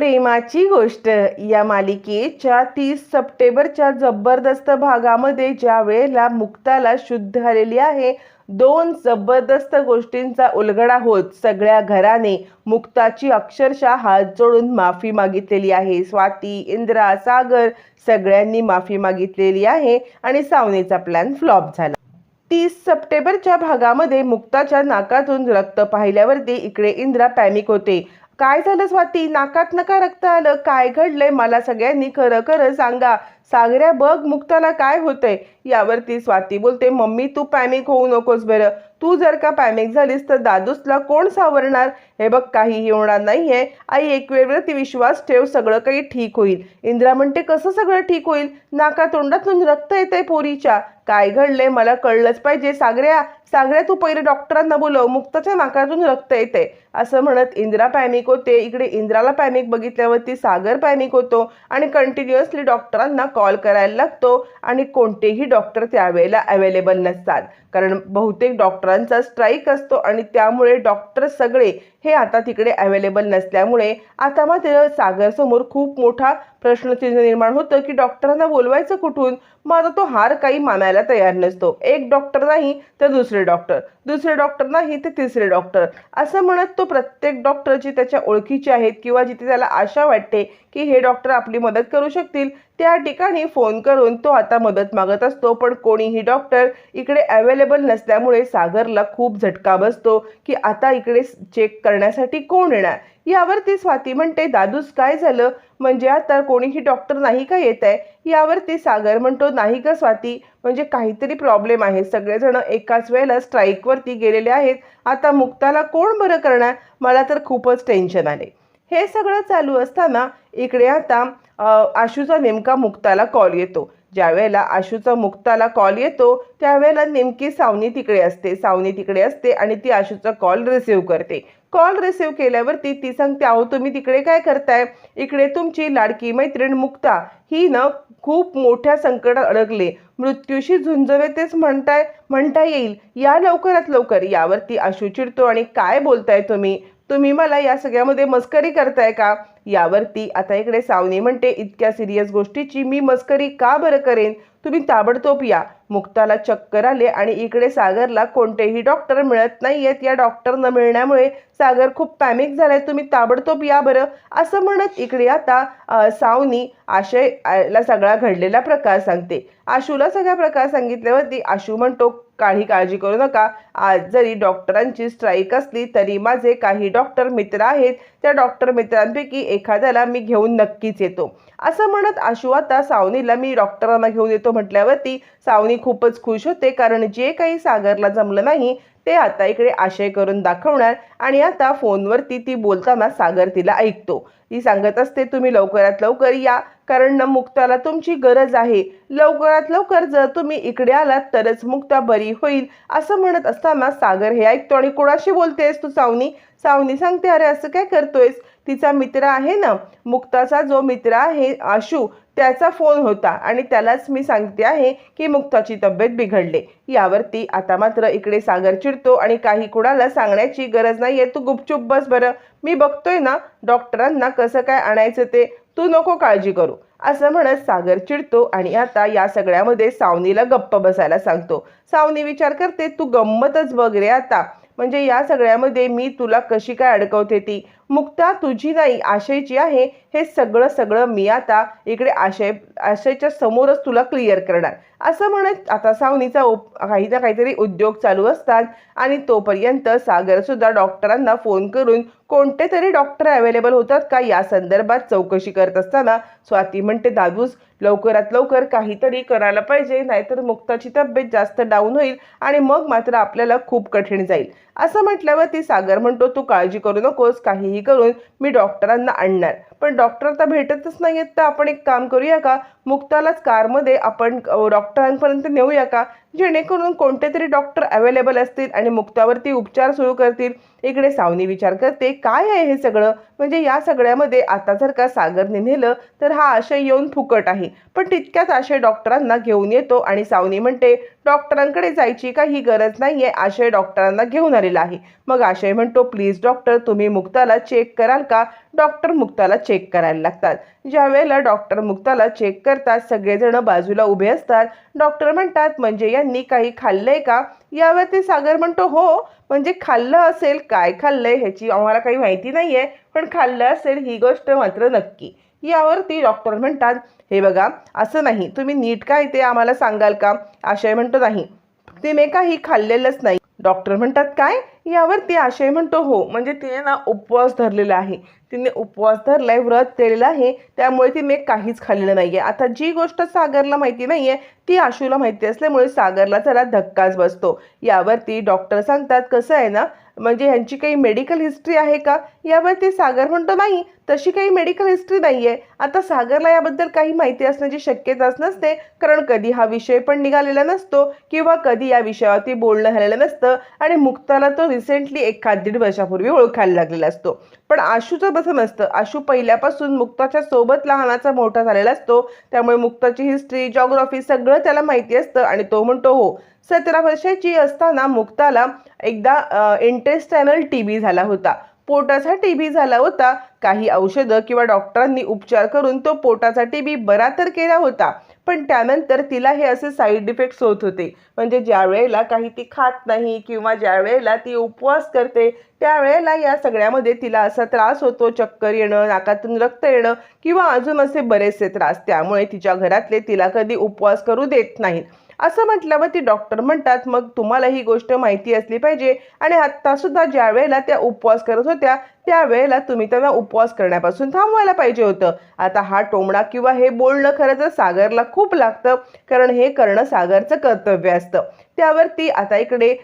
प्रेमाची गोष्ट. या मालिकेच्या तीस सप्टेंबरच्या जबरदस्त भागामध्ये ज्या वेळेला मुक्ताला शुद्ध आलेली आहे दोन जबरदस्त गोष्टींचा उलगडा होत सगळ्या घराने मुक्ताची अक्षरशः हात जोडून माफी मागितलेली आहे. स्वाती इंद्रा सागर सगळ्यांनी माफी मागितलेली आहे आणि सावनेचा प्लॅन फ्लॉप झाला. तीस सप्टेंबरच्या भागामध्ये मुक्ताच्या नाकातून रक्त पाहिल्यावरती इकडे इंद्रा पॅनिक होते. काय झालं स्वाती? नाकात नका रक्त आलं. काय घडलंय? मला सगळ्यांनी खरं खरं सांगा. सागऱ्या बघ मुक्ताला काय होतंय. यावरती स्वाती बोलते मम्मी तू पॅनिक होऊ नकोस बरं. तू जर का पॅनिक झालीस तर दादूसला कोण सावरणार? हे बघ काहीही होणार नाही आहे आई एक वेळवरती विश्वास ठेव सगळं काही ठीक होईल. इंद्रा म्हणते कसं सगळं ठीक होईल? नाका तोंडातून रक्त येतंय पोरीच्या. काय घडलंय मला कळलंच पाहिजे. सागऱ्या सागऱ्या तू पहिले डॉक्टरांना बोलव. मुक्ताच्या नाकातून रक्त येते असं म्हणत इंद्रा पॅनिक होते. इकडे इंद्राला पॅनिक बघितल्यावरती सागर पॅनिक होतो आणि कंटिन्युअसली डॉक्टरांना कॉल करायला लागतो आणि कोणतेही डॉक्टर त्यावेळेला अवेलेबल नसतात. कारण बहुतेक डॉक्टरांचा स्ट्राईक असतो आणि त्यामुळे डॉक्टर सगळे हे आता तिकडे अवेलेबल नसल्यामुळे आता मात्र सागरसमोर खूप मोठा प्रश्नचिन्ह निर्माण होतं की डॉक्टरांना बोलवायचं कुठून? मग आता तो हार काही मानायला तयार नसतो. एक डॉक्टर नाही तर दुसरे डॉक्टर दुसरे डॉक्टर नाही तर तिसरे डॉक्टर असं म्हणत तो प्रत्येक डॉक्टर जी त्याच्या ओळखीचे आहेत किंवा जिथे त्याला आशा वाटते की हे डॉक्टर आपली मदत करू शकतील त्या ठिकाणी फोन करून तो आता मदत मागत असतो. पण कोणीही डॉक्टर इकडे अवेलेबल नसल्यामुळे सागरला खूप झटका बसतो की आता इकडे चेक करण्यासाठी कोण येणार? यावरती स्वाती म्हणते दादूस काय झालं? म्हणजे आता कोणीही डॉक्टर नाही का येत आहे? यावरती सागर म्हणतो नाही का स्वाती म्हणजे काहीतरी प्रॉब्लेम आहे. सगळेजण एकाच वेळेला स्ट्राईकवरती गेलेले आहेत. आता मुक्ताला कोण बरं करणार? मला तर खूपच टेन्शन आले. हे सगळं चालू असताना इकडे आता आशूचा नेमका मुक्ताला कॉल येतो. ज्यावेळेला आशूचा मुक्ताला कॉल येतो त्यावेळेला नेमकी सावनी तिकडे असते. सावनी तिकडे असते आणि ती आशूचा कॉल रिसिव्ह करते. कॉल रिसिव्ह केल्यावरती ती सांगते अहो तुम्ही तिकडे काय करताय? इकडे तुमची लाडकी मैत्रीण मुक्ता ही ना खूप मोठ्या संकटात अडकले. मृत्यूशी झुंजवे तेच म्हणताय म्हणता येईल. या लवकरात लवकर. यावरती आशू चिडतो आणि काय बोलताय तुम्ही? तुम्ही मला या सगळ्यामध्ये मस्करी करताय का? यावरती आता इकडे सावनी म्हणते इतक्या सिरियस गोष्टीची मी मस्करी का बरं करेन? तुम्ही ताबडतोब या. मुक्ताला चक्कर आले आणि इकडे सागरला कोणतेही डॉक्टर मिळत नाही आहेत या डॉक्टर न मिळण्यामुळे सागर खूप पॅमिक झालाय. तुम्ही ताबडतोब या बरं. असं म्हणत इकडे आता सावनी आशयला सगळा घडलेला प्रकार सांगते. आशूला सगळा प्रकार सांगितल्यावरती आशू म्हणतो काही काळजी करू नका. आज जरी डॉक्टरांची स्ट्राईक असली तरी माझे काही डॉक्टर मित्र आहेत. त्या डॉक्टर मित्रांपैकी एखाद्याला मी घेऊन नक्कीच येतो. असं म्हणत आशू आता सावनीला मी डॉक्टरांना घेऊन येतो म्हटल्यावरती सावनी खूपच खुश होते. कारण जे काही सागरला जमलं नाही ते आता इकडे आशय करून दाखवणार आणि आता फोनवरती ती बोलताना सागर तिला ऐकतो. ती सांगत असते तुम्ही लवकरात लवकर या कारण न मुक्ताला तुमची गरज आहे. लवकरात लवकर जर तुम्ही इकडे आलात तरच मुक्ता बरी होईल असं म्हणत असताना सागर हे ऐकतो आणि कोणाशी बोलतेस तू सावनी? सावनी सांगते अरे असं काय करतोयस? तिचा मित्र आहे ना मुक्ताचा जो मित्र आहे आशू त्याचा फोन होता. आणि त्यालाच मी सांगते आहे की मुक्ताची तब्येत बिघडले. यावरती आता मात्र इकडे सागर चिडतो आणि काही कुणाला सांगण्याची गरज नाहीये. तू गुपचूप बस बरं. मी बघतोय ना डॉक्टरांना कसं काय आणायचं ते. तू नको काळजी करू. असं म्हणत सागर चिडतो आणि आता या सगळ्यामध्ये सावनीला गप्प बसायला सांगतो. सावनी विचार करते तू गंमतच बघ रे आता. म्हणजे या सगळ्यामध्ये मी तुला कशी काय अडकवते ती? मुक्ता तुझी नाही आशयची आहे हे सगळं सगळं मी आता इकडे आशय आशयच्या समोरच तुला क्लिअर करणार. असं म्हणत आता सावनीचा उप काही ना काहीतरी उद्योग चालू असतात आणि तोपर्यंत सागरसुद्धा डॉक्टरांना फोन करून कोणते तरी डॉक्टर अवेलेबल होतात का या संदर्भात चौकशी करत असताना स्वाती म्हणते दादूस लवकरात लवकर काहीतरी करायला पाहिजे नाहीतर मुक्ताची तब्येत जास्त डाऊन होईल आणि मग मात्र आपल्याला खूप कठीण जाईल. असं म्हटल्यावर ती सागर म्हणतो तू काळजी करू नकोस काहीही करून मी डॉक्टरांना आणणार. पण डॉक्टर तर भेटतच नाही आहेत तर आपण एक काम करूया का? मुक्तालाच कारमध्ये आपण डॉक्टरांपर्यंत नेऊया का? जेणेकरून कोणते तरी डॉक्टर अवेलेबल असतील आणि मुक्तावरती उपचार सुरू करतील. इकडे सावनी विचार करते काय आहे हे सगळं? म्हणजे या सगळ्यामध्ये आता जर का सागरने नेलं तर हा आशय येऊन फुकट आहे. पण तितक्याच आशय डॉक्टरांना घेऊन येतो आणि सावनी म्हणते डॉक्टरांकडे जायची काही गरज नाही आहे आशय डॉक्टरांना घेऊन आलेला आहे. मग आशय म्हणतो प्लीज डॉक्टर तुम्ही मुक्ताला चेक कराल का? डॉक्टर मुक्ताला चेक चेक करायला लागतात. ज्या वेळेला डॉक्टर मुक्ताला चेक करतात सगळेजण बाजूला उभे असतात. डॉक्टर म्हणतात म्हणजे यांनी काही खाल्लंय का? यावरती सागर म्हणतो हो म्हणजे खाल्लं असेल काय खाल्लंय ह्याची आम्हाला काही माहिती नाही आहे पण खाल्लं असेल ही गोष्ट मात्र नक्की. यावरती डॉक्टर म्हणतात हे बघा असं नाही तुम्ही नीट काय ते आम्हाला सांगाल का? आशय म्हणतो नाही ते मी काही खाल्लेलंच नाही. डॉक्टर म्हणतात काय? यावरती आशय म्हणतो हो म्हणजे तिने ना उपवास धरलेला आहे तिने उपवास धरलाय व्रत केलेलं आहे. त्यामुळे तिने काहीच खाल्लेलं नाही आहे आता जी गोष्ट सागरला माहिती नाही आहे ती आशूला माहिती असल्यामुळे सागरला जरा धक्काच बसतो. यावरती डॉक्टर सांगतात कसं आहे ना म्हणजे ह्यांची काही मेडिकल हिस्ट्री आहे का? यावरती सागर म्हणतो नाही तशी काही मेडिकल हिस्ट्री नाही आहे आता सागरला याबद्दल काही माहिती असण्याची शक्यताच नसते. कारण कधी हा विषय पण निघालेला नसतो किंवा कधी या विषयावरती बोलणं झालेलं नसतं आणि मुक्ताला तो रिसेंटली एखाद दीड वर्षापूर्वी ओळखायला लागलेला असतो. पण आशूचं तसं नसतं आशू पहिल्यापासून मुक्ताच्या सोबत लहानाचा मोठा झालेला असतो. त्यामुळे मुक्ताची हिस्ट्री जॉग्रॉफी सगळं त्याला माहिती असतं आणि तो म्हणतो हो सतरा वर्षाची असताना मुक्ताला एकदा इंटेस्टायनल टी बी झाला होता. पोटाचा टी बी झाला होता. काही औषधं किंवा डॉक्टरांनी उपचार करून तो पोटाचा टी बी बरा तर केला होता. पण त्यानंतर तिला हे असे साईड इफेक्ट्स होत होते. म्हणजे ज्या वेळेला काही ती खात नाही किंवा ज्या वेळेला ती उपवास करते त्यावेळेला या सगळ्यामध्ये तिला असा त्रास होतो. चक्कर येणं नाकातून रक्त येणं किंवा अजून असे बरेचसे त्रास. त्यामुळे तिच्या घरातले तिला कधी उपवास करू देत नाहीत. असं म्हटल्यावर ती डॉक्टर म्हणतात मग तुम्हाला ही गोष्ट माहिती असली पाहिजे. आणि आत्तासुद्धा ज्या वेळेला त्या उपवास करत होत्या त्यावेळेला तुम्ही त्यांना उपवास करण्यापासून थांबवायला पाहिजे होतं. आता हा टोमणा किंवा हे बोलणं खरं तर सागरला खूप लागतं कारण हे करणं सागरचं कर्तव्य असतं. त्यावरती आता इकडे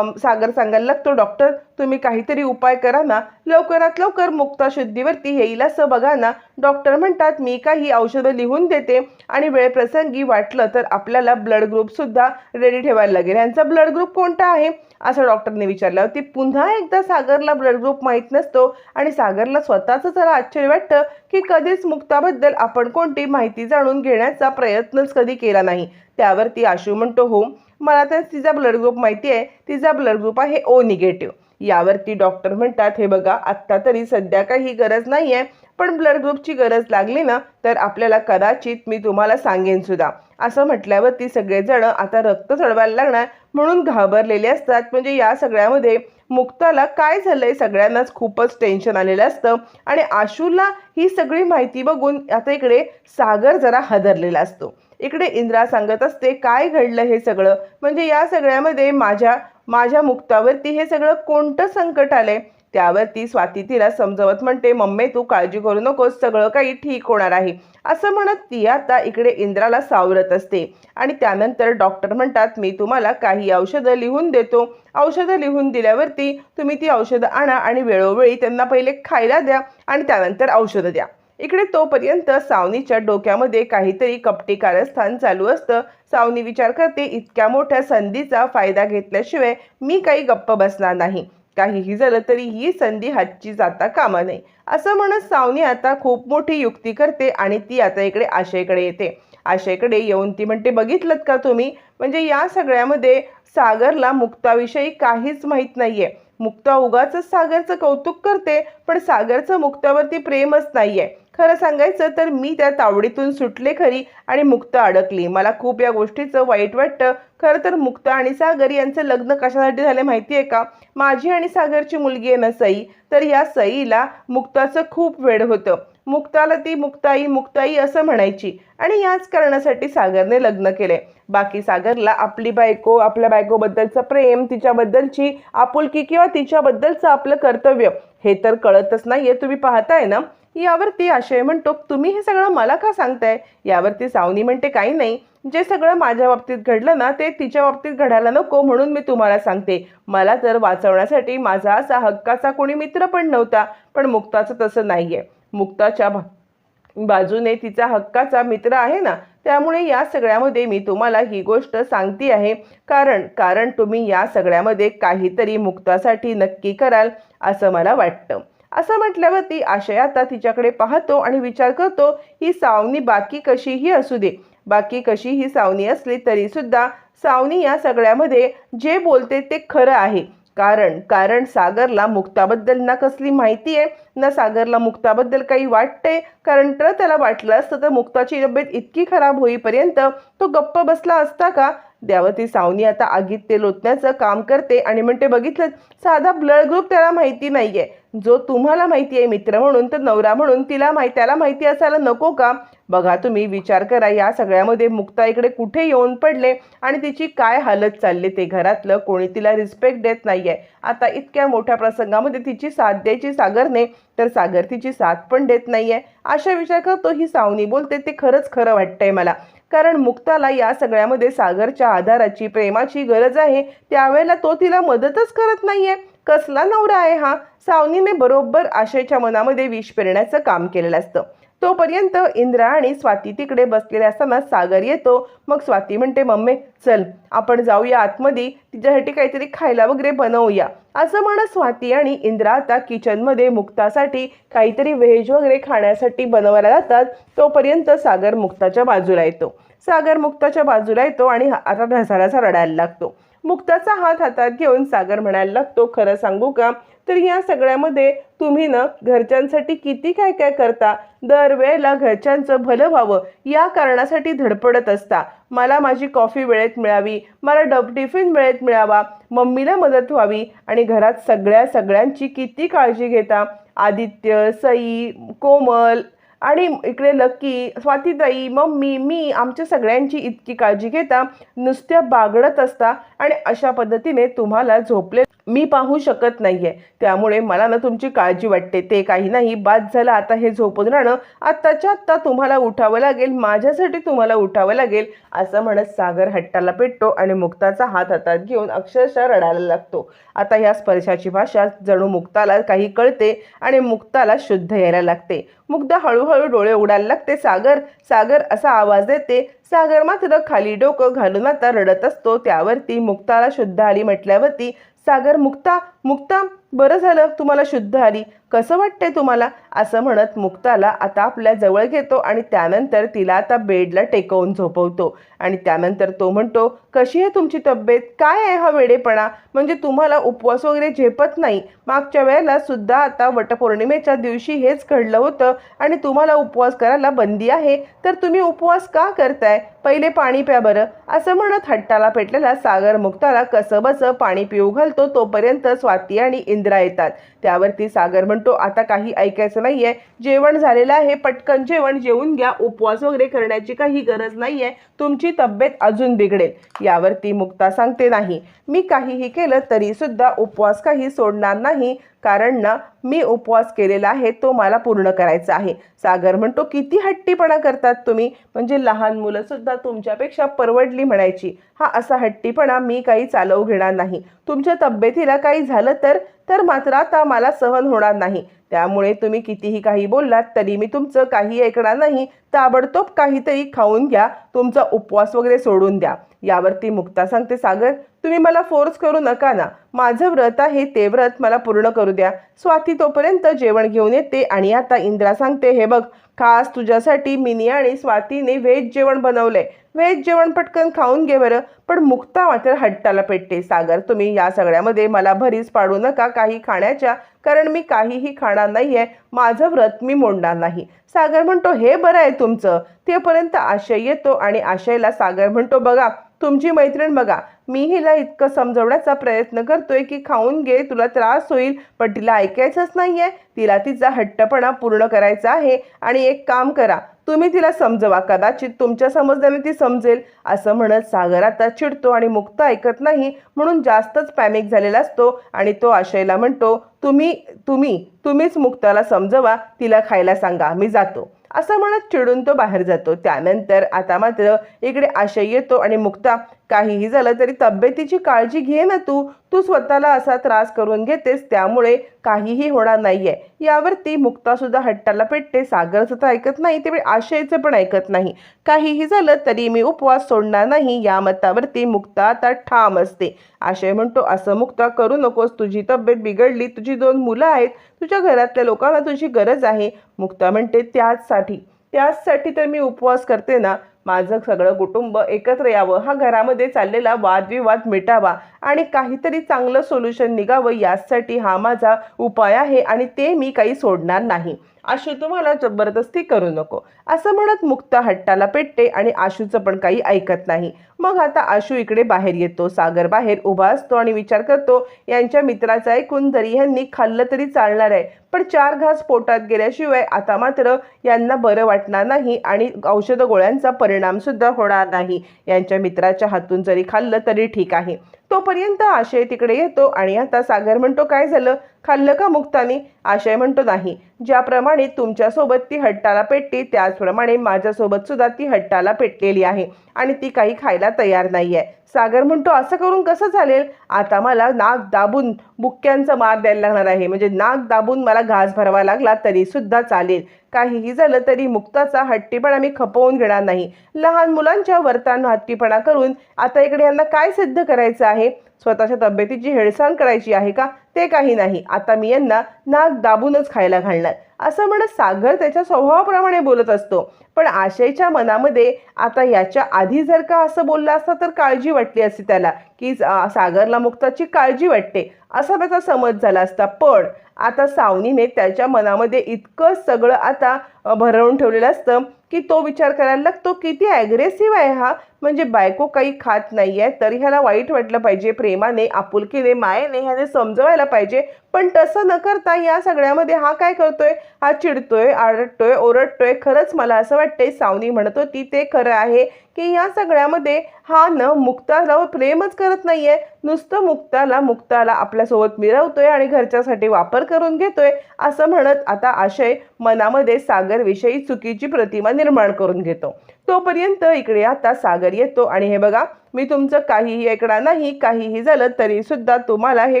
सागर सांगायला लागतो डॉक्टर तुम्ही काहीतरी उपाय करा ना. लवकरात लवकर मुक्ताशुद्धीवरती येईल असं बघा ना. डॉक्टर म्हणतात मी काही औषधं लिहून देते आणि वेळप्रसंगी वाटलं तर आपल्याला ब्लड ग्रुपसुद्धा रेडी ठेवायला लागेल. यांचा ब्लड ग्रुप कोणता आहे? असं डॉक्टरने विचारल्यावरती पुन्हा एकदा सागरला ब्लड ग्रुप माहीत नसतो आणि सागरला स्वतःचं जरा आश्चर्य वाटतं की कधीच मुक्ताबद्दल आपण कोणती माहिती जाणून घेण्याचा प्रयत्नच कधी केला नाही. त्यावरती आशू म्हणतो हो मला तर तिचा ब्लड ग्रुप माहिती आहे. तिचा ब्लड ग्रुप आहे ओ निगेटिव्ह यावरती डॉक्टर म्हणतात हे बघा आत्ता तरी सध्या काही गरज नाही आहे पण ब्लड ग्रुपची गरज लागली ना तर आपल्याला कदाचित मी तुम्हाला सांगेन सुद्धा. असं म्हटल्यावरती सगळेजण आता रक्त चढवायला लागणार. म्हणून घाबरलेले असतात. म्हणजे या सगळ्यामध्ये मुक्ताला काय झालंय सगळ्यांनाच खूपच टेन्शन आलेलं असतं. आणि आशूला ही सगळी माहिती बघून आता इकडे सागर जरा हादरलेला असतो. इकडे इंद्रा सांगत असते काय घडलं हे सगळं? म्हणजे या सगळ्यामध्ये माझ्या माझ्या मुक्तावरती हे सगळं कोणतं संकट आलंय? त्यावरती स्वाती तिला समजवत म्हणते मम्मी तू काळजी करू नकोस सगळं काही ठीक होणार आहे. असं म्हणत ती आता इकडे इंद्राला सावरत असते. आणि त्यानंतर डॉक्टर म्हणतात मी तुम्हाला काही औषधं लिहून देतो. औषधं लिहून दिल्यावरती तुम्ही ती औषधं आणा आणि वेळोवेळी त्यांना पहिले खायला द्या आणि त्यानंतर औषधं द्या. इकडे तोपर्यंत सावनीच्या डोक्यामध्ये काहीतरी कपटी कारस्थान चालू असतं. सावनी विचार करते इतक्या मोठ्या संधीचा फायदा घेतल्याशिवाय मी काही गप्प बसणार नाही. काहीही झालं तरी ही संधी हातची जाता कामा नये. असं म्हणत सावनी आता खूप मोठी युक्ती करते आणि ती आता इकडे आशयकडे येते. आशयकडे येऊन ती म्हणते बघितलं का तुम्ही? म्हणजे या सगळ्यामध्ये सागरला मुक्ताविषयी काहीच माहीत नाहीये. मुक्ता उगाच सागरचं कौतुक करते पण सागरचं मुक्तावरती प्रेमच नाहीये. खरं सांगायचं तर मी त्या तावडीतून सुटले खरी आणि मुक्ता अडकली. मला खूप या गोष्टीचं वाईट वाटतं. खरं तर मुक्ता आणि सागर यांचं लग्न कशासाठी झालं माहिती आहे का? माझी आणि सागरची मुलगी आहे ना सई तर या सईला मुक्ताचं खूप वेळ होतं. मुक्ताला ती मुक्ताई मुक्ताई असं म्हणायची आणि याच कारणासाठी सागरने लग्न केले बाकी सागरला आपली बायको आपल्या बायकोबद्दलचं प्रेम तिच्याबद्दलची आपुलकी किंवा तिच्याबद्दलचं आपलं कर्तव्य हे तर कळतच नाहीये. तुम्ही पाहताय ना? यावरती आशय म्हणतो तुम्ही हे सगळं मला का सांगताय? यावरती सावनी म्हणते काही नाही. जे सगळं माझ्या बाबतीत घडलं ना ते तिच्या बाबतीत घडायला नको म्हणून मी तुम्हाला सांगते. मला तर वाचवण्यासाठी माझा असा हक्काचा कोणी मित्र पण नव्हता पण मुक्ताचं तसं नाहीये. मुक्ताच्या भा- बाजूने तिचा हक्काचा मित्र आहे ना त्यामुळे या सगळ्यामध्ये मी तुम्हाला ही गोष्ट सांगते आहे. कारण कारण तुम्ही या सगळ्यामध्ये काहीतरी मुक्तासाठी नक्की कराल असं मला वाटतं. असं म्हटल्यावरती आशय आता तिच्याकडे पाहतो आणि विचार करतो ही सावनी बाकी कशीही असू दे. बाकी कशी ही सावनी असली तरी सुद्धा सावनी या सगळ्यामध्ये जे बोलते ते खरं आहे. कारण कारण सागरला मुक्ताबद्दल ना कसली माहिती आहे? ना सागरला मुक्ताबद्दल काही वाटते कारण तर त्याला वाटलं असतं तर मुक्ताची तब्येत इतकी खराब होईपर्यंत तो गप्प बसला असता का? द्यावती सावनी आता आगीत ते लोटण्याचं काम करते आणि म्हणते बघितलं साधा ब्लड ग्रुप त्याला माहिती नाही आहे जो तुम्हाला माहिती आहे मित्र म्हणून तर नवरा म्हणून तिला माहिती त्याला माहिती असायला नको का? बघा तुम्ही विचार करा या सगळ्यामध्ये मुक्ता इकडे कुठे येऊन पडले आणि तिची काय हालत चालली ते घरातलं? कोणी तिला रिस्पेक्ट देत नाही आहे आता इतक्या मोठ्या प्रसंगामध्ये तिची साथ द्यायची सागरने तर सागर तिची साथ पण देत नाही आहे अशा विचार करतो ही सावनी बोलते ते खरंच खरं वाटतंय मला. कारण मुक्ताला या सगळ्यामध्ये सागरच्या आधाराची प्रेमाची गरज आहे. त्यावेळेला तो तिला मदतच करत नाही आहे कसला नवरा आहे हा? सावनीने बरोबर आशयच्या मनामध्ये विष पेरण्याचं काम केलेलं असतं. तोपर्यंत इंद्रा आणि स्वाती तिकडे बसलेले असताना सागर येतो. मग स्वाती म्हणते मम्मी चल आपण जाऊया आतमध्ये. तिच्यासाठी काहीतरी खायला वगैरे बनवूया. असं म्हणत स्वाती आणि इंद्रा आता किचनमध्ये मुक्तासाठी काहीतरी व्हेज वगैरे खाण्यासाठी बनवायला जातात. तोपर्यंत सागर मुक्ताच्या बाजूला येतो. सागर मुक्ताच्या बाजूला येतो आणि आता ढसाढसा रडायला लागतो. मुक्ताचा हात हातात घेऊन सागर म्हणायला लागतो खरं सांगू का? तर या सगळ्यामध्ये तुम्ही ना घरच्यांसाठी किती काय काय करता? दरवेळेला घरच्यांचं भलं व्हावं या कारणासाठी धडपडत असता. मला माझी कॉफी वेळेत मिळावी मला डब टिफिन वेळेत मिळावा मम्मीला मदत व्हावी आणि घरात सगळ्या सगळ्यांची किती काळजी घेता? आदित्य सई कोमल आणि इकडे लकी स्वातीताई मम्मी मी आमच्या सगळ्यांची इतकी काळजी घेता नुसत्या बागडत असता आणि अशा पद्धतीने तुम्हाला झोपले मी पाहू शकत नाहीये. त्यामुळे मला ना तुमची काळजी वाटते. ते काही नाही बाद झालं आता हे झोपून राहणं. आत्ताच्या आत्ता तुम्हाला उठावं लागेल माझ्यासाठी तुम्हाला उठावं लागेल असं म्हणत सागर हट्टाला पेटतो आणि मुक्ताचा हात हातात घेऊन अक्षरशः रडायला लागतो. आता या स्पर्शाची भाषा जणू मुक्ताला काही कळते आणि मुक्ताला शुद्ध यायला लागते. मुग्ध हळूहळू डोळे उडायला लागते. सागर सागर असा आवाज देते. सागर मात्र खाली डोकं घालून आता रडत असतो. त्यावरती मुक्ताला शुद्ध आली म्हटल्यावरती सागर मुक्ता मुक्ता बरं झालं. तुम्हाला शुद्ध आली. कसं वाटतंय तुम्हाला? असं म्हणत मुक्ताला आता आपल्या जवळ घेतो आणि त्यानंतर तिला आता बेडला टेकवून झोपवतो. आणि त्यानंतर तो म्हणतो कशी आहे तुमची तब्येत? काय आहे हा वेडेपणा? म्हणजे तुम्हाला उपवास वगैरे झेपत नाही? मागच्या वेळेला सुद्धा आता वटपौर्णिमेच्या दिवशी हेच घडलं होतं आणि तुम्हाला उपवास करायला बंदी आहे. तर तुम्ही उपवास का करताय? पहिले पाणी प्या बरं. असं म्हणत हट्टाला पेटलेला सागर मुक्ताला कसं बसं पाणी पिऊ घालतो तोपर्यंत स्वाती आणि इंद्रा येतात. त्यावरती सागर म्हणतो आता काही ऐकायचं नाहीये. जेवण झालेलं आहे पटकन जेवण जेवून घ्या. उपवास वगैरे करण्याची काही गरज नाहीये. तुमची तब्येत अजून बिघडेल. यावरती मुक्ता सांगते नाही. मी काहीही केलं तरी सुद्धा उपवास काही सोडणार नाही. कारण ना मी उपवास केलेला आहे तो मला पूर्ण करायचा आहे. सागर म्हणतो किती हट्टीपणा करतात तुम्ही. म्हणजे लहान मुलं सुद्धा तुमच्यापेक्षा परवडली म्हणायची. हा असा हट्टीपणा मी काही चालवू घेणार नाही. तुमच्या तब्येतीला काही झालं तर तर मात्र आता मला सहन होणार नाही. त्यामुळे तुम्ही कितीही काही बोललात तरी मी तुमचं काही ऐकणार नाही. ताबडतोब काहीतरी खाऊन घ्या. तुमचा उपवास वगैरे सोडून द्या. यावरती मुक्ता सांगते सागर तुम्ही मला फोर्स करू नका ना. माझं व्रत आहे ते व्रत मला पूर्ण करू द्या. स्वाती तोपर्यंत जेवण घेऊन येते आणि आता इंद्रा सांगते हे बघ खास तुझ्यासाठी मिनी आणि स्वातीने व्हेज जेवण बनवलंय. व्हेज जेवण पटकन खाऊन घे बरं. पण मुक्ता मात्र हट्टाला पेटते. सागर तुम्ही या सगळ्यामध्ये मला भरीस पाडू नका. काही खाण्याच्या कारण मी काहीही खाणार नाही आहे माझं व्रत मी मोडणार नाही. सागर म्हणतो हे बरं आहे तुमचं. तेपर्यंत आशय येतो आणि आशयला सागर म्हणतो बघा तुमची मैत्रीण बघा. मी हिला इतकं समजवण्याचा प्रयत्न करतोय की खाऊन घे तुला त्रास होईल पण तिला ऐकायचंच नाहीये. तिला तिचा हट्टपणा पूर्ण करायचा आहे आणि एक काम करा तुम्ही तिला समजवा. कदाचित तुमच्या समजण्याने ती समजेल. असं म्हणत सागर आता चिडतो आणि मुक्त ऐकत नाही म्हणून जास्तच पॅनिक झालेला असतो आणि तो आशयला म्हणतो तुम्ही तुम्ही तुम्हीच मुक्ताला समजवा. तिला खायला सांगा. मी जातो. असं म्हणत चिडून तो बाहेर जातो. त्यानंतर आता मात्र इकडे आशय येतो आणि मुक्ता काहीही झालं तरी तब्येतीची काळजी घे ना तू. तू स्वतःला असा त्रास करून घेतेस त्यामुळे काहीही होणार नाहीये. यावरती ती मुक्तासुद्धा हट्टाला पेटते. सागरचं तर ऐकत नाही ते आशयचं पण ऐकत नाही. काहीही झालं तरी मी उपवास सोडणार नाही. या मतावरती मुक्ता आता ठाम असते. आशय म्हणतो असं मुक्ता करू नकोस. तुझी तब्येत बिघडली. तुझी दोन मुलं आहेत. तुझ्या घरातल्या लोकांना तुझी गरज आहे. मुक्ता म्हणते त्याचसाठी. त्याचसाठी तर मी उपवास करते ना. माझं सगळं कुटुंब एकत्र यावं. हा घरामध्ये चाललेला वादविवाद मिटावा आणि काहीतरी चांगलं सोल्युशन निघावं यासाठी हा माझा उपाय आहे आणि ते मी काही सोडणार नाही. आशू तुम्हाला जबरदस्ती करू नको. असं म्हणत मुक्ता हट्टाला पेटते आणि आशूचं पण काही ऐकत नाही. मग आता आशू इकडे बाहेर येतो. सागर बाहेर उभा असतो आणि विचार करतो यांच्या मित्राचं ऐकून जरी ह्यांनी खाल्लं तरी चालणार आहे. पण चार घास पोटात गेल्याशिवाय आता मात्र यांना बरं वाटणार नाही आणि औषध गोळ्यांचा परिणाम सुद्धा होणार नाही. यांच्या मित्राच्या हातून जरी खाल्लं तरी ठीक आहे. तोपर्यंत आशय तिकडे येतो आणि आता सागर म्हणतो काय झालं? खाल्लं का मुक्तानी? आशय म्हणतो नाही. ज्याप्रमाणे तुमच्यासोबत ती हट्टाला पेटते त्याचप्रमाणे माझ्यासोबत सुद्धा ती हट्टाला पेटलेली आहे. आणि ती काही खायला तयार नाही आहे सागर म्हणतो असं करून कसं चालेल? आता मला नाक दाबून बुक्क्यांचा मार द्यायला लागणार आहे. म्हणजे नाक दाबून मला घास भरावा लागला तरी सुद्धा चालेल. काहीही झालं तरी मुक्ताचा हट्टीपणा मी खपवून घेणार नाही. लहान मुलांच्या वर्तान हट्टीपणा करून आता इकडे यांना काय सिद्ध करायचं आहे? स्वतःच्या तब्येतीची हेळसाण करायची आहे का? ते काही नाही. आता मी यांना नाक दाबूनच खायला घालणार. असं म्हणत सागर त्याच्या स्वभावाप्रमाणे बोलत असतो. पण आशयच्या मनामध्ये आता याच्या आधी जर का असं बोललं असतं तर काळजी वाटली असती त्याला. की सागरला मुक्ताची काळजी वाटते असा त्याचा समज झाला असता. पण आता सावनीने त्याच्या मनामध्ये इतकं सगळं आता भरवून ठेवलेलं असतं की तो विचार करायला लागतो किती ॲग्रेसिव्ह आहे हा. म्हणजे बायको काही खात नाही आहे तरी ह्याला वाईट वाटलं पाहिजे प्रेमाने आपुलकीने मायेने ह्याने समजवायला पाहिजे. पण तसं न करता या सगळ्यामध्ये हा काय करतोय? हा चिडतोय आरडतोय ओरडतोय. खरंच मला असं वाटतंय सावनी म्हणत होती ते खरं आहे की या सगळ्यामध्ये हा न मुक्ताला प्रेमच करत नाहीये. नुसतं मुक्ताला मुक्ताला आपल्यासोबत मिरवतोय आणि घरच्यासाठी वापर करून घेतोय असं म्हणत आता आशय मनामध्ये सागरविषयी चुकीची प्रतिमा निर्माण करून घेतो. तोपर्यंत इकडे आता सागर येतो आणि हे बघा मी तुमचं काहीही ऐकणार नाही काहीही झालं तरीसुद्धा तुम्हाला हे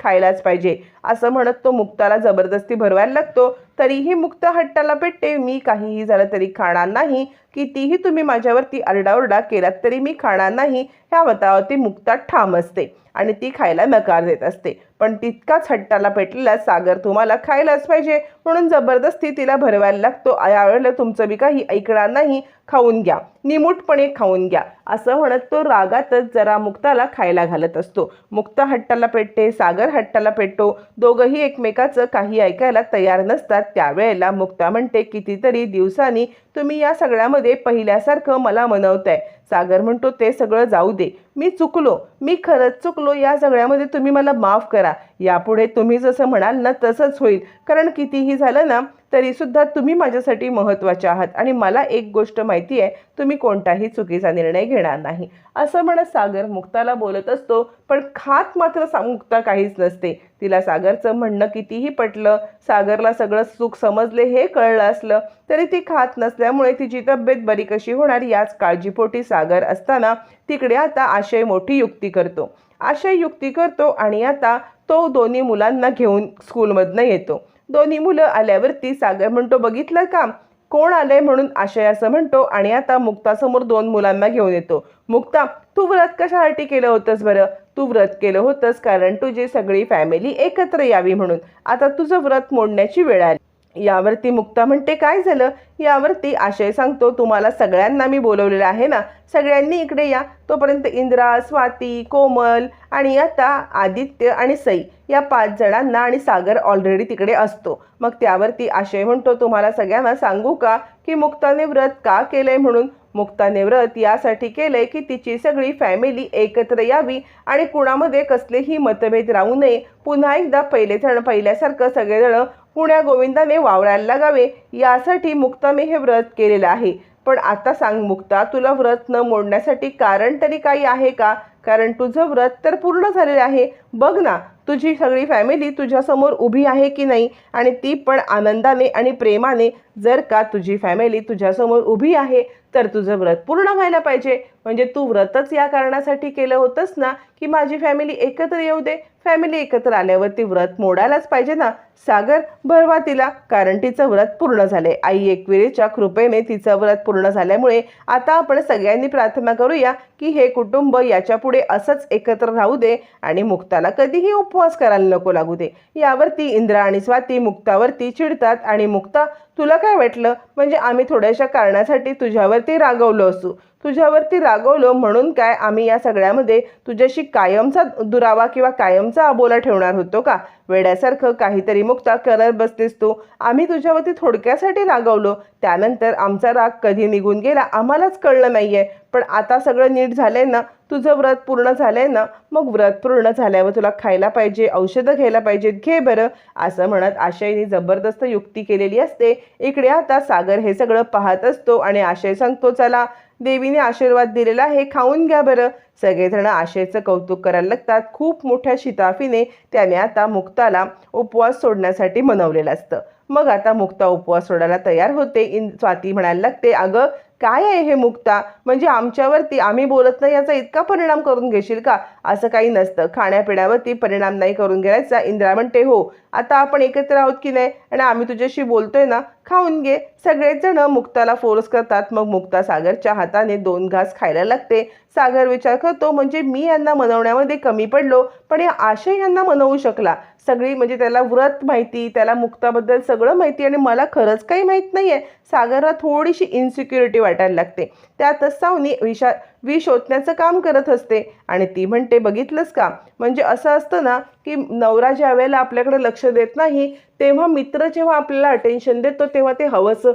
खायलाच पाहिजे असं म्हणत तो मुक्ताला जबरदस्ती भरवायला लागतो. तरीही मुक्त हट्टाला पेटते मी काहीही झालं तरी खाणार नाही. कितीही तुम्ही माझ्यावरती आरडाओरडा केलात तरी मी खाणार नाही. ह्या मतावरती मुक्ता ठाम असते आणि ती खायला नकार देत असते. पण तितकाच हट्टाला पेटलेला सागर तुम्हाला खायलाच पाहिजे. म्हणून जबरदस्ती तिला भरवायला लागतो. यावेळेला तुमचं बी काही ऐकणार नाही. खाऊन घ्या. निमूटपणे खाऊन घ्या. असं म्हणत तो रागातच जरा मुक्ताला खायला घालत असतो. मुक्ता हट्टाला पेटते सागर हट्टाला पेटतो. दोघंही एकमेकाचं काही ऐकायला तयार नसतात. त्यावेळेला मुक्ता म्हणते कितीतरी दिवसांनी तुम्ही या सगळ्यामध्ये पहिल्यासारखं मला मनवताय. सागर म्हणतो ते सगळं जाऊ दे. मी चुकलो. मी खरंच चुकलो. या सगळ्यामध्ये तुम्ही मला माफ करा. यापुढे तुम्ही जसं म्हणाल ना तसंच होईल. कारण कितीही झालं ना तरीसुद्धा तुम्ही माझ्यासाठी महत्त्वाचे आहात आणि मला एक गोष्ट माहिती आहे तुम्ही कोणताही चुकीचा निर्णय घेणार नाही. असं म्हणत सागर मुक्ताला बोलत असतो पण खात मात्र सा मुक्ता काहीच नसते. तिला सागरचं म्हणणं कितीही पटलं सागरला सगळं सुख समजले हे कळलं असलं तरी ती खात नसल्यामुळे तिची तब्येत बरी कशी होणार याच काळजीपोटी सागर असताना तिकडे आता आशय मोठी युक्ती करतो. आशय युक्ती करतो आणि आता तो दोन्ही मुलांना घेऊन स्कूलमधनं येतो. दोन्ही मुलं आल्यावरती सागर म्हणतो बघितलं का? कोण आलंय म्हणून आशय असं म्हणतो आणि आता मुक्तासमोर दोन मुलांना घेऊन येतो. मुक्ता तू व्रत कशासाठी केलं होतंस बरं? तू व्रत केलं होतंस कारण तुझी सगळी फॅमिली एकत्र यावी म्हणून. आता तुझं व्रत मोडण्याची वेळ आली. यावरती मुक्ता म्हणते काय झालं? यावरती आशय सांगतो तुम्हाला सगळ्यांना मी बोलवलेलं आहे ना सगळ्यांनी इकडे या. तोपर्यंत इंद्रा स्वाती कोमल आणि आता आदित्य आणि सई या पाच जणांना आणि सागर ऑलरेडी तिकडे असतो. मग त्यावरती आशय म्हणतो तुम्हाला सगळ्यांना सांगू का की मुक्ताने व्रत का केलंय म्हणून? मुक्ताने व्रत यासाठी केलंय की तिची सगळी फॅमिली एकत्र यावी आणि कुणामध्ये कसलेही मतभेद राहू नये. पुन्हा एकदा पहिले जण पहिल्यासारखं सगळेजण पुण्या गोविंदाने वावरायला लागावे यासाठी मुक्ताने हे व्रत केलेलं आहे. पण आता सांग मुक्ता तुला व्रत न मोडण्यासाठी कारण तरी काही आहे का? कारण तुझं व्रत तर पूर्ण झालेलं आहे. बघ ना तुझी सगळी फॅमिली तुझ्यासमोर उभी आहे की नाही? आणि ती पण आनंदाने आणि प्रेमाने जर का तुझी फॅमिली तुझ्यासमोर उभी आहे तर तुझं व्रत पूर्ण व्हायला पाहिजे. म्हणजे तू व्रतच या कारणासाठी केलं होतंस ना की माझी फॅमिली एकत्र येऊ दे. फॅमिली एकत्र आल्यावरती व्रत मोडायलाच पाहिजे ना. सागर भरवा तिला कारण तिचं व्रत पूर्ण झाले आई एकविरेच्या कृपेने तिचं व्रत पूर्ण झाल्यामुळे आता आपण सगळ्यांनी प्रार्थना करूया की हे कुटुंब याच्यापुढे असंच एकत्र राहू दे आणि मुक्ताला कधीही उपवास करायला नको लागू दे. यावरती इंद्रा आणि स्वाती मुक्तावरती चिडतात आणि मुक्ता तुला काय वाटलं? म्हणजे आम्ही थोड्याशा कारणासाठी तुझ्यावरती रागवलो असू. तुझ्यावरती रागवलं म्हणून काय आम्ही या सगळ्यामध्ये तुझ्याशी कायमचा दुरावा किंवा कायमचा अबोला ठेवणार होतो का? वेड्यासारखं काहीतरी मुक्ता करत बसतेस तू. आम्ही तुझ्यावरती थोडक्यासाठी रागवलो. त्यानंतर आमचा राग कधी निघून गेला आम्हालाच कळलं नाही आहे पण आता सगळं नीट झालंय ना? तुझं व्रत पूर्ण झालंय ना? मग व्रत पूर्ण झाल्यावर तुला खायला पाहिजे औषधं घ्यायला पाहिजेत. घे बरं. असं म्हणत आशयने जबरदस्त युक्ती केलेली असते. इकडे आता सागर हे सगळं पाहत असतो आणि आशय सांगतो चला देवीने आशीर्वाद दिलेला आहे खाऊन घ्या बरं. सगळेजण आशेचं कौतुक करायला लागतात. खूप मोठ्या शिताफीने त्याने आता मुक्ताला उपवास सोडण्यासाठी मनवलेलं असतं. मग आता मुक्ता उपवास सोडायला तयार होते. इन स्वाती म्हणायला लागते अगं काय आहे हे मुक्ता? म्हणजे आमच्यावरती आम्ही बोलत नाही याचा इतका परिणाम करून घेशील का? असं काही नसतं. खाण्यापिण्यावरती परिणाम नाही करून घ्यायचा इंद्रा म्हणते हो आता आपण एकत्र आहोत की नाही? आणि आम्ही तुझ्याशी बोलतोय ना खाऊन घे. सगळेच जण मुक्ताला फोर्स करतात. मग मुक्ता सागरच्या हाताने दोन घास खायला लागते. सागर विचार करतो म्हणजे मी यांना मनवण्यामध्ये कमी पडलो पण या आशय यांना मनवू शकला. सगळी म्हणजे त्याला व्रत माहिती त्याला मुक्ताबद्दल सगळं माहिती आणि मला खरंच काही माहीत नाही आहे सागरला थोडीशी इन्सिक्युरिटी वाटायला लागते. त्यातच सावनी विषा विष शोधण्याचं काम करत असते आणि ती म्हणते बघितलंच का? म्हणजे असं असतं ना की नवरा ज्या वेळेला आपल्याकडे लक्ष देत नाही तेव्हा मित्र जेव्हा आपल्याला अटेन्शन देतो तेव्हा ते हवंसं.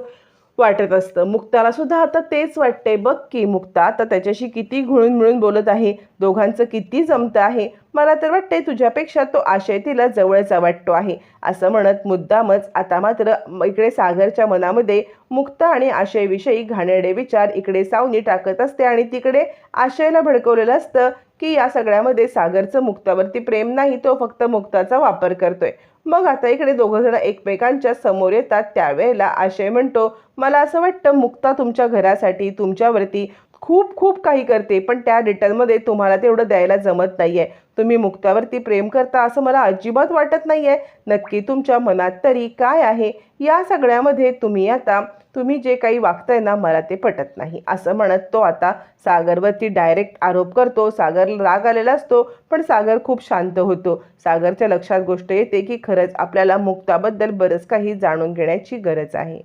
वाटत असतं. मुक्ताला सुद्धा आता तेच वाटते बघ की मुक्ता आता त्याच्याशी किती घुळून मिळून बोलत आहे. दोघांचं किती जमतं आहे. मला तर वाटते तुझ्यापेक्षा तो आशय तिला जवळचा वाटतो आहे. असं म्हणत मुद्दामच आता मात्र इकडे सागरच्या मनामध्ये मुक्ता आणि आशयविषयी घाणेरडे विचार इकडे सावनी टाकत असते आणि तिकडे आशयला भडकवलेलं असतं की या सगळ्यामध्ये सागरचं मुक्तावरती प्रेम नाही तो फक्त मुक्ताचा वापर करतोय. मग आता इकडे दोघं जण एकमेकांच्या समोर येतात. त्यावेळेला आशय म्हणतो मला असं वाटतं मुक्ता तुमच्या घरासाठी तुमच्यावरती खूप खूप काही करते पण त्या रिटर्नमध्ये तुम्हाला तेवढं द्यायला जमत नाही आहे तुम्ही मुक्तावरती प्रेम करता असं मला अजिबात वाटत नाही आहे नक्की तुमच्या मनात तरी काय आहे? या सगळ्यामध्ये तुम्ही आता तुम्ही जे काही वागताय ना मला ते पटत नाही. असं म्हणत तो आता सागरवरती डायरेक्ट आरोप करतो. सागर राग आलेला असतो पण सागर खूप शांत होतो. सागरच्या लक्षात गोष्ट येते की खरंच आपल्याला मुक्ताबद्दल बरंच काही जाणून घेण्याची गरज आहे.